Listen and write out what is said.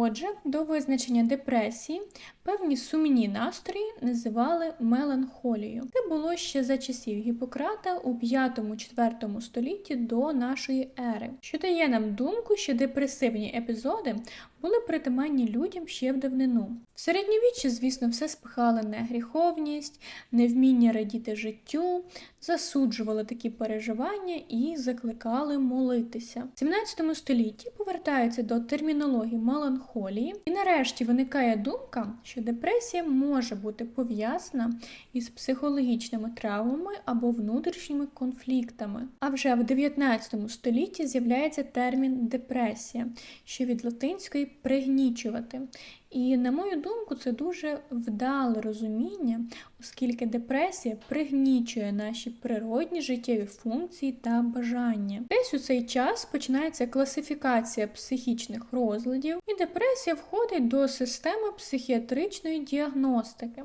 Отже, до визначення депресії певні сумні настрої називали меланхолією. Це було ще за часів Гіппократа у 5-4 столітті до нашої ери, що дає нам думку, що депресивні епізоди були притаманні людям ще в давнину. В середньовіччі, звісно, все спихали на гріховність, невміння радіти життю, засуджували такі переживання і закликали молитися. В 17 столітті повертаються до термінології меланхолії, і нарешті виникає думка, що депресія може бути пов'язана із психологічними травмами або внутрішніми конфліктами. А вже в 19 столітті з'являється термін депресія, що від латинської пригнічувати. І, на мою думку, це дуже вдале розуміння, оскільки депресія пригнічує наші природні життєві функції та бажання. Десь у цей час починається класифікація психічних розладів, і депресія входить до системи психіатричної діагностики.